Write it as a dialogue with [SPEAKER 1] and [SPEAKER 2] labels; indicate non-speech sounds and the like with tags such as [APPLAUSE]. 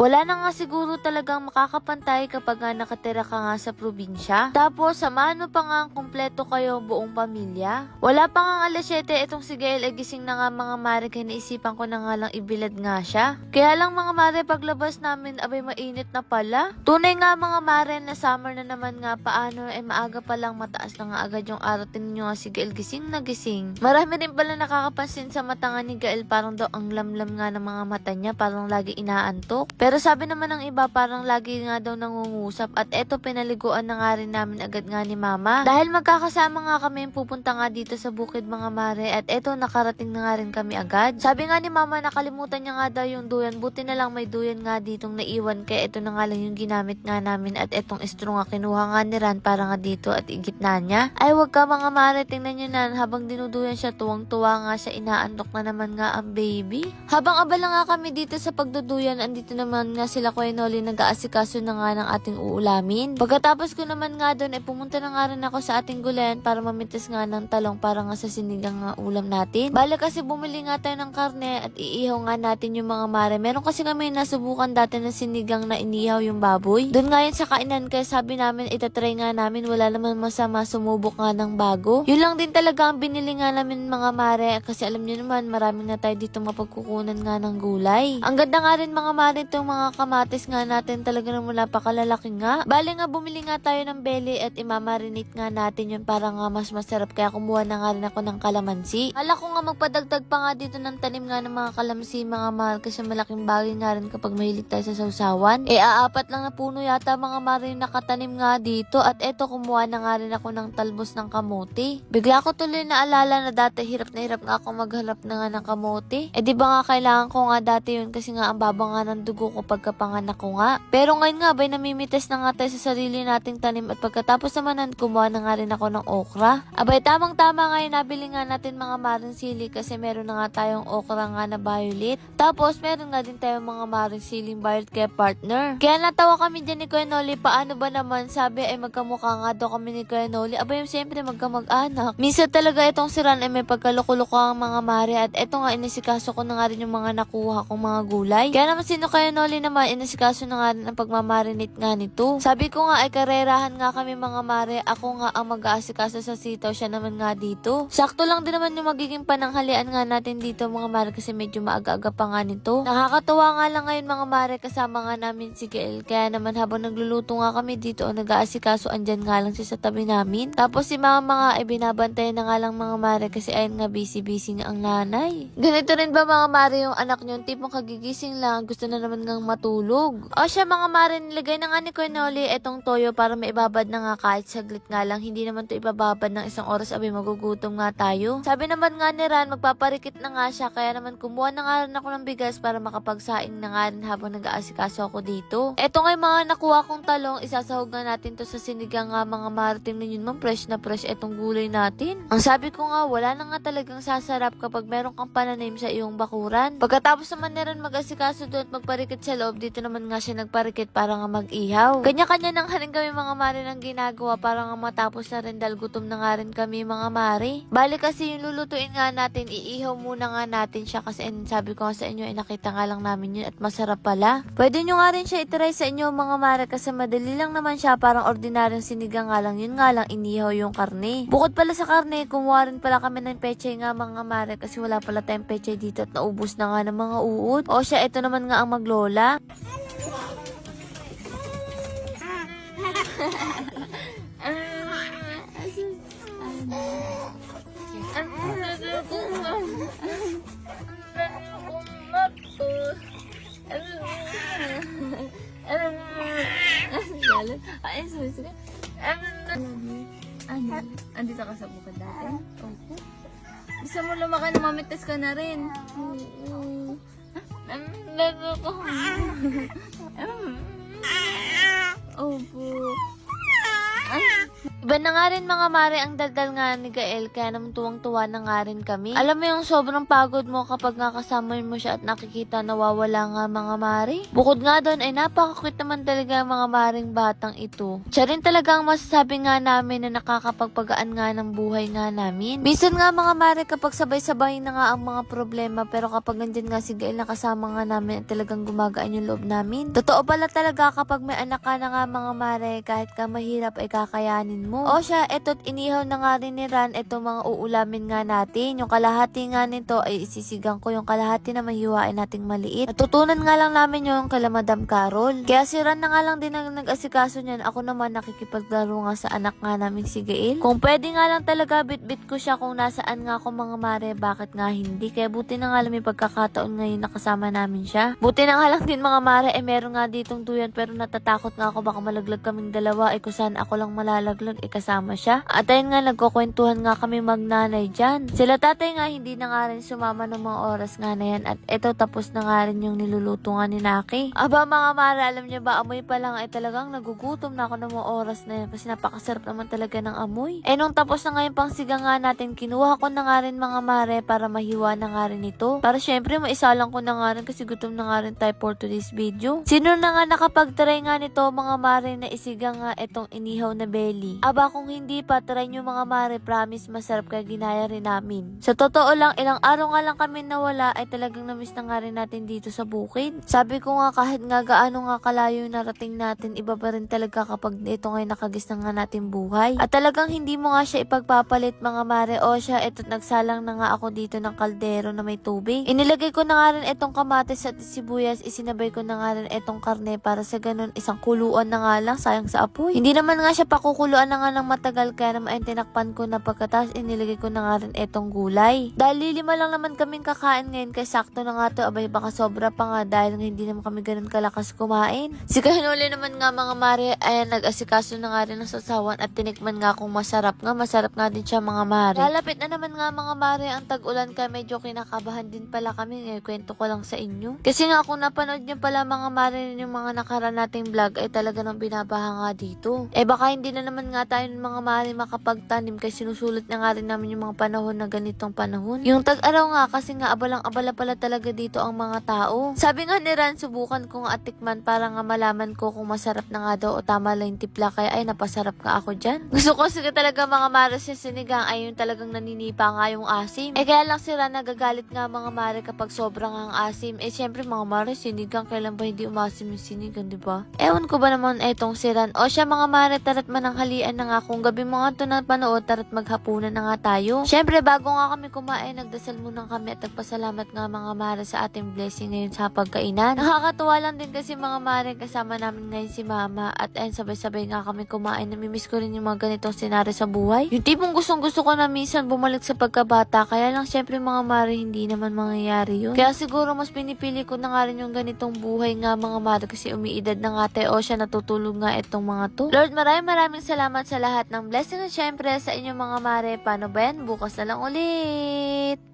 [SPEAKER 1] Wala na nga siguro talagang makakapantay kapag nga nakatira ka nga sa probinsya. Tapos, samahan pa nga ang kumpleto kayo buong pamilya. Wala pa nga alas 7, itong si Gael ay gising na nga mga mare kaya naisipan ko na nga lang ibilad nga siya. Kaya lang mga mare, paglabas namin, abay mainit na pala. Tunay nga mga mare na summer na naman nga paano, eh maaga pa lang mataas na nga agad yung araw. Tingnan nyo nga si Gael gising na gising. Marami rin pala nakakapansin sa mata nga ni Gael, parang daw ang lamlam nga ng mga mata niya, parang lagi inaantok. Pero sabi naman ng iba, parang lagi nga daw nangungusap. At eto, pinaliguan na nga rin namin agad nga ni Mama. Dahil magkakasama nga kami pupunta nga dito sa bukid mga mare. At eto, nakarating na nga rin kami agad. Sabi nga ni Mama, nakalimutan niya nga daw yung duyan. Buti na lang may duyan nga ditong naiwan. Kaya eto na nga lang yung ginamit nga namin. At etong istro nga kinuha nga ni Ran para nga dito at igitna niya. Ay, wag ka mga mare, tingnan niyo na. Habang dinuduyan siya, tuwang-tuwa nga siya. Inaantok na naman nga ang baby. Habang abala nga kami dito sa pagduduyan, andito naman nga sila Kuya Noli nag-aasikaso na nga ng ating uulamin. Pagkatapos ko naman nga doon, ay pumunta na nga rin ako sa ating gulayan para mamitas nga ng talong para nga sa sinigang nga ulam natin. Bale kasi bumili nga tayo ng karne at iihaw nga natin yung mga mare. Meron kasi kami nasubukan dati ng sinigang na inihaw yung baboy. Doon nga yun sa kainan kaya sabi namin itatry nga namin wala naman masama sumubok nga ng bago. Yun lang din talaga ang binili nga namin mga mare kasi alam niyo naman marami na tayo dito mapagkukunan nga ng gulay. Ang ganda nga rin mga mare itong mga kamatis nga natin talaga naman napakalalaki nga. Bale nga bumili nga tayo ng belly at imamarinate nga natin yun para nga mas masarap kaya kumuha na nga rin ako ng kalamansi. Hala ko nga magpadagdag pa nga dito ng tanim nga ng mga kalamansi mga mahal kasi malaking bagay nga rin kapag mahilig tayo sa sausawan. E aapat lang na puno yata mga mare yung nakatanim nga dito at eto kumuha na nga rin ako ng talbos ng kamote. Bigla ko tuloy naalala na dati hirap na hirap nga ako maghanap na nga ng kamote. E di ba nga kailangan ko nga dati yun kasi nga ang baba nga ng dugo ko pagkapanganak ko nga. Pero ngayon nga bay namimitas na nga tayo sa sarili nating tanim at pagkatapos naman nun kumuha na nga rin ako ng okra. Abay tamang tama ngayon nabili nga natin mga maring sili kasi meron na nga tayong okra nga na violet. Tapos meron nga din tayong mga maring siling violet kaya partner. Kaya natawa kami dyan ni Kuya Noli paano ba naman sabi ay magkamukha nga daw kami ni Kuya Noli. Abay siyempre magkamag-anak. Minsan talaga itong siran ay may pagkaloko-loko ang mga mare at eto nga inisikaso ko na nga rin yung mga nakuha kong mga gulay. Kaya naman sino Kuya Noli naman inisikaso na nga rin ang pagmamarinate nga nito. Sabi ko nga ay karerahan nga kami mga mare. Ako nga ang mag-aasikaso sa sitaw siya naman nga dito. Sakto lang din naman yung magiging pananghalian nga natin dito mga mare kasi medyo maaga-aga pa nga nito. Nakakatuwa nga lang ngayon mga mare kasama nga namin si Gael. Kaya naman habang nagluluto nga kami dito o nag-aasikaso andyan nga lang siya sa tabi namin. Tapos si mama nga ay binabantayan na nga lang mga mare kasi ayun nga busy-busy nga ang nanay. Ganito rin ba mga mare yung anak nyo? Tipong kagigising lang gusto na naman ngang matulog. O siya mga mare nilagay na nga ni Kuya Noli etong toyo para maibabad na nga kahit saglit nga lang. Hindi naman to ibababad ng isang oras abi magugutom nga tayo. Sabi naman nga ni Ran magpaparikit na nga siya kaya naman kumuha na nga rin ako ng bigas para makapagsaing na nga rin habang nag-aasikaso ako dito. Eto nga mga nakuha kong talong isasahog nga natin to sa sinigang nga mga marating na yun fresh na fresh etong gulay natin. Ang sabi ko nga wala na nga talagang sasarap kapag meron kang pananim sa iyong bakuran. Pagkatapos naman ni Ran mag-asikaso doon at magparikit sa loob dito naman nga siya nagparikit para nga mag-ihaw. Kanya-kanya nang haring kami mga mare ng ginagawa para nga matapos na rin dahil gutom na nga rin kami mga mare. Bali kasi yung lulutuin nga natin, iihaw muna nga natin siya kasi and sabi ko nga sa inyo, eh, nakita nga lang namin yun at masarap pala. Pwede nyo nga rin siya itry sa inyo mga mare kasi madali lang naman siya parang ordinaryong sinigang nga lang. Yun nga lang, inihaw yung karne. Bukod pala sa karne, kumuha rin pala kami ng pechay nga mga mare kasi wala pala tayong pechay dito at naubos na nga ng mga uod. O siya, ito naman nga ang maglola. Ay, sorry, sorry.
[SPEAKER 2] Ano? Andito ka sa bukid dati? Opo. Gusto mo lumaki na mamitas ka na rin? Oo.
[SPEAKER 1] Ang laro ko.
[SPEAKER 2] Opo. Ay,
[SPEAKER 1] Iba na nga rin mga mare ang daldal nga ni Gael kaya naman tuwang-tuwa na nga rin kami. Alam mo yung sobrang pagod mo kapag nga mo siya at nakikita nawawala nga mga mare. Bukod nga doon ay napakakit naman talaga mga maring batang ito. Siya rin talaga ang masasabi nga namin na nakakapagpagaan nga ng buhay nga namin. Minsan nga mga mare kapag sabay-sabay na nga ang mga problema pero kapag nandyan nga si Gael nakasama nga namin at talagang gumagaan yung loob namin. Totoo pala talaga kapag may anak ka na nga mga mare kahit ka mahirap ay kakayanin mo. O siya, eto't inihaw na nga rin ni Ran ito mga uulamin nga natin. Yung kalahati nga nito ay isisigang ko yung kalahati na mahiwain nating maliit. Natutunan nga lang namin yung kala Madam Carol. Kaya si Ran na nga lang din ang nag-asikaso niyan. Ako naman nakikipaglaro nga sa anak nga namin si Gail. Kung pwede nga lang talaga bit-bit ko siya kung nasaan nga ako mga mare, bakit nga hindi? Kaya buti na nga lang may pagkakataon ngayon nakasama namin siya. Buti na nga lang din mga mare, eh meron nga ditong duyan pero natatakot nga ako baka malaglag kaming dalawa. Eh kung ako lang malalaglag, eh kasama siya. At ayun nga, nagkukwentuhan nga kami magnanay dyan. Sila tatay nga hindi na nga rin sumama ng mga oras nga na yan. At eto tapos na nga rin yung niluluto nga ni Naki. Aba mga mare, alam niyo ba, amoy pa lang ay talagang nagugutom na ako ng mga oras na yan. Kasi napakasarap naman talaga ng amoy. Eh nung tapos na nga yung pangsiga nga natin, kinuha ko na nga rin mga mare para mahiwa na nga rin ito. Para syempre, maisalang ko na nga rin kasi gutom na nga rin tayo for today's video. Sino na nga nakapag-try nga nito mga mare na isiga nga itong inihaw na belly? Aba kung hindi pa, try nyo mga mare, promise masarap kaya ginaya rin namin. Sa totoo lang, ilang araw nga lang kami nawala ay talagang namiss na nga rin natin dito sa bukid. Sabi ko nga kahit nga gaano nga kalayo narating natin, iba pa rin talaga kapag ito ngayon nakagis na nga natin buhay. At talagang hindi mo nga siya ipagpapalit mga mare o siya, ito't nagsalang na nga ako dito ng kaldero na may tubig. Inilagay ko na nga rin itong kamatis at sibuyas, isinabay ko na nga rin itong karne para sa ganun isang kuluan na nga lang, sayang sa apoy. Hindi naman nga siya pakukuluan na nga ng matagal kaya naman ay tinakpan ko na pagkatas inilagay ko na nga rin itong gulay. Dahil lima lang naman kaming kakain ngayon kaya sakto na nga to abay baka sobra pa nga dahil hindi naman kami ganun kalakas kumain. Si Kahinuli naman nga mga mare ay nag-asikaso na nga rin ng sasawan at tinikman nga kung masarap nga masarap nga din siya mga mare. Lalapit na naman nga mga mare ang tag-ulan kaya medyo kinakabahan din pala kami ngayon kwento ko lang sa inyo. Kasi nga kung napanood nyo pala mga mare yung mga nakaraan nating vlog ay talaga nang binabaha nga dito. Eh baka hindi na naman nga tayo ng mga mare makapagtanim kasi sinusulit na nga rin namin yung mga panahon na ganitong panahon. Yung tag-araw nga kasi nga abalang-abala pala talaga dito ang mga tao. Sabi nga ni Ran, subukan ko nga atikman para nga malaman ko kung masarap na nga daw o tama lang yung tipla kaya ay napasarap nga ako dyan. [LAUGHS] Gusto ko sige talaga mga mare sa sinigang ay yung talagang naninipa nga yung asim. Eh kaya lang si Ran nagagalit nga mga mare kapag sobrang ang asim. Eh syempre mga mare sinigang kailan ba hindi umasim yung sinigang di ba? Ewan ko ba naman etong si Ran. O siya mga mare tarat mananghalian na nga kung gabi mo nga to na panood tarat maghapunan na nga tayo. Syempre bago nga kami kumain nagdasal muna kami at nagpasalamat nga mga mare sa ating blessing ngayon sa pagkainan. Nakakatuwa lang din kasi mga mare kasama namin ngayon si mama at ayun sabay-sabay nga kami kumain. Namimiss ko rin yung mga ganitong senaryo sa buhay. Yung tipong gustong gusto ko na minsan bumalik sa pagkabata kaya lang syempre mga mare hindi naman mangyayari yun. Kaya siguro mas pinipili ko na nga rin yung ganitong buhay nga mga mare kasi umiidad na nga tayo o siya natutulog nga itong mga to. Lord maraming maraming salamat sa lahat ng blessing at syempre sa inyong mga mare. Paano ba yan? Bukas na lang ulit.